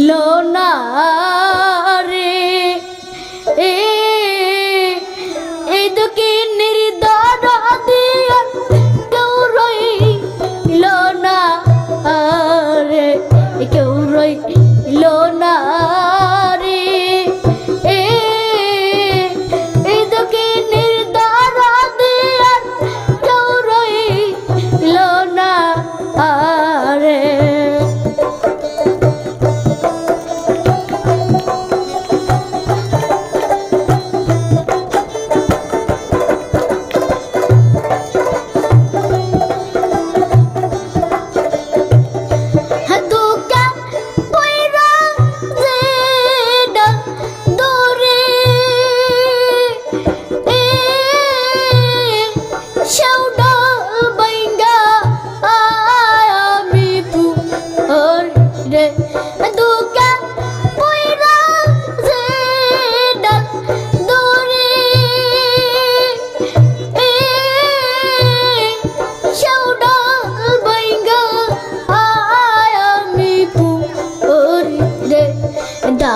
ছিল না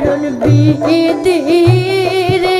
কারণ বিয়ে রে